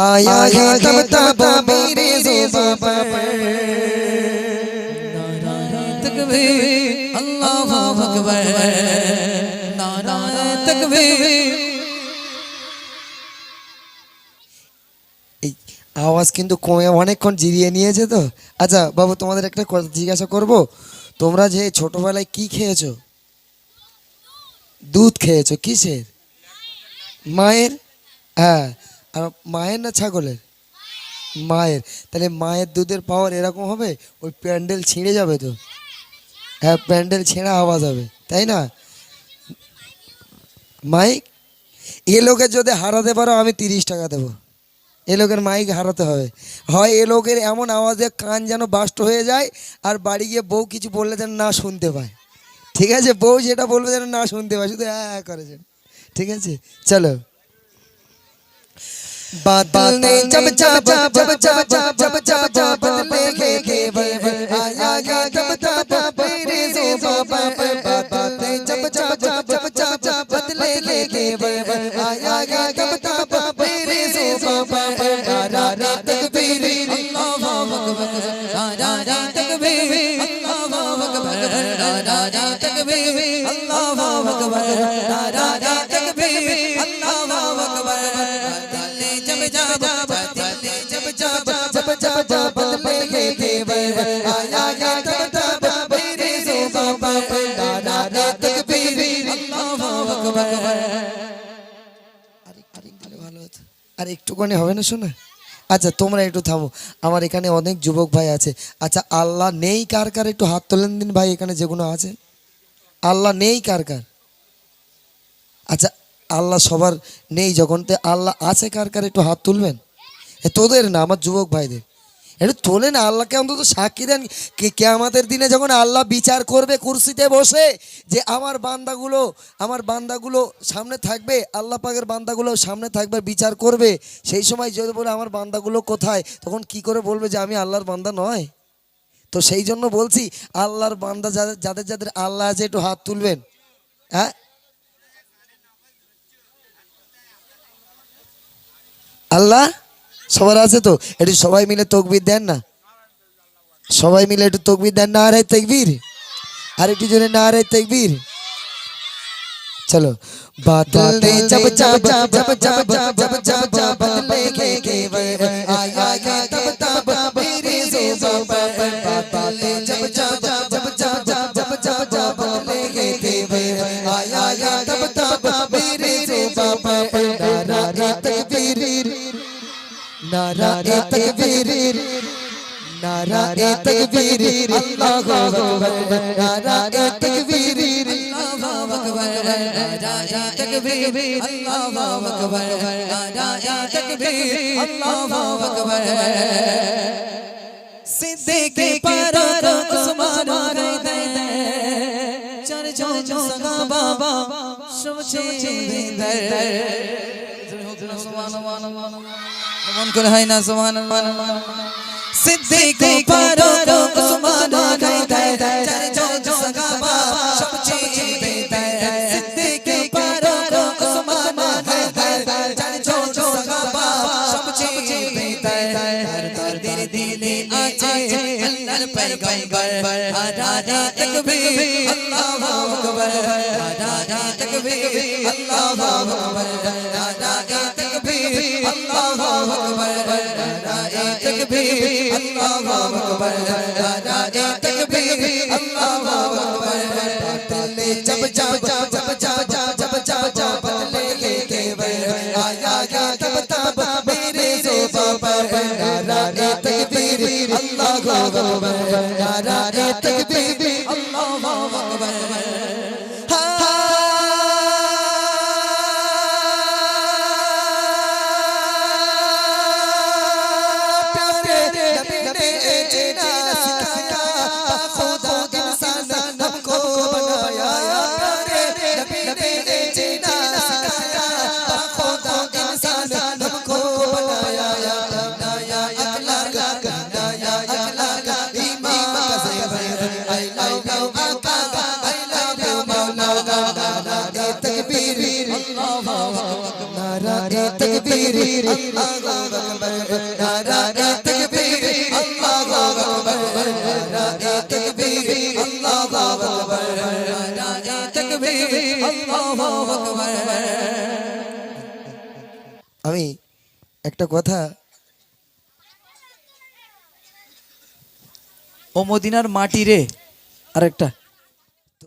आया है तब तब मेरे जुबां पर तकबीर अल्लाह अकबर नारा तकबीर এই আওয়াজ কিন্তু কমে অনেকক্ষণ জিরিয়ে নিয়েছে তো আচ্ছা বাবু তোমাদের একটা কথা জিজ্ঞাসা করব তোমরা যে ছোটবেলায় কি খেয়েছো দুধ খেয়েছো কিসের মায়ের হ্যাঁ আর মায়ের না ছাগলের? মায়ের। তাহলে মায়ের দুধের পাওয়ার এরকম হবে? ওই প্যান্ডেল ছিঁড়ে যাবে তো? হ্যাঁ প্যান্ডেল ছেঁড়া আওয়াজ হবে তাই না? মাইক? এ লোকের যদি হারাতে পারো, আমি তিরিশ টাকা দেবো। এ লোকের মাইক হারাতে হবে। হয় এ লোকের এমন আওয়াজে কান যেন বাষ্ট হয়ে যায়, আর বাড়ি গিয়ে বউ কিছু বললে যেন না শুনতে পায়। ঠিক আছে? বউ যেটা বলবে যেন না শুনতে পায়, শুধু হ্যাঁ হ্যাঁ করেছে ঠিক আছে? চলো। बादल ने जब जब जब जब जब जब जब जब जब बदले के के आया या तब तब मेरे जुबां पर बादल ने जब जब जब जब जब जब बदले के के आया या तब तब मेरे जुबां पर नारा तकबीर अल्लाह अकबर नारा तकबीर अल्लाह अकबर नारा तकबीर अल्लाह अकबर नारा तकबीर আর একটুখানি হবে না শোনা আচ্ছা তোমরা একটু থামো। আমার এখানে অনেক যুবক ভাই আছে। আচ্ছা আল্লাহ নেই কার কার? একটু হাত তোলেন দিন ভাই, এখানে যেগুলো আছে। আল্লাহ নেই কার কার? আচ্ছা আল্লাহ সবার নেই যখন, তে আল্লাহ আছে কার কার একটু হাত তুলবেন? এ তোদের না, আমার যুবক ভাইদের। একটু তোলে না, আল্লাহকে অন্তত সাক্ষী দেন। কে আমাদের দিনে যখন আল্লাহ বিচার করবে কুরসিতে বসে যে আমার বান্দাগুলো আমার বান্দাগুলো সামনে থাকবে, আল্লাহ পাকের বান্দাগুলো সামনে থাকবে, বিচার করবে, সেই সময় যদি বলে আমার বান্দাগুলো কোথায়, তখন কি করে বলবে যে আমি আল্লাহর বান্দা নয়? তো সেই জন্য বলছি, আল্লাহর বান্দা যাদের যাদের যাদের আল্লাহ আছে একটু হাত তুলবেন। হ্যাঁ? আল্লাহ সবার আছে তো একটু সবাই মিলে তকবির দেন না সবাই মিলে একটু তকবির দেন না আরে তকবির আর একটু জোরে না আরে তকবির চলো बादल ने जब जब जब जब जब जब जब जब जब बदले के के आया या तब तब मेरे जुबां पर बादल ने जब जब जब जब जब जब जब নারা এ তকবীর নারা এ তকবীর আল্লাহু আকবার নারা এ তকবীর আল্লাহু আকবার নারা এ তকবীর আল্লাহু আকবার নারা এ তকবীর আল্লাহু আকবার সিদ্দিক পারার উসমান বাবা সব কেমন করে হয় না সুমান সিদ্দিক ফারুক সুমান খাই দেয় চারি জো জো গাবা সব চিজ দে দেয় সিদ্দিক ফারুক সুমান খাই দেয় চারি জো জো গাবা সব চিজ দে দেয় তার তার দিল দিলে আছে پر پیغمبر آدھا تکبیر اللہ اکبر آدھا تکبیر اللہ اکبر آدھا تکبیر اللہ اکبر آدھا تکبیر اللہ اکبر آدھا تکبیر اللہ اکبر تلے جب جب جب আমি একটা কথা ও মদিনার মাটি রে আরেকটা।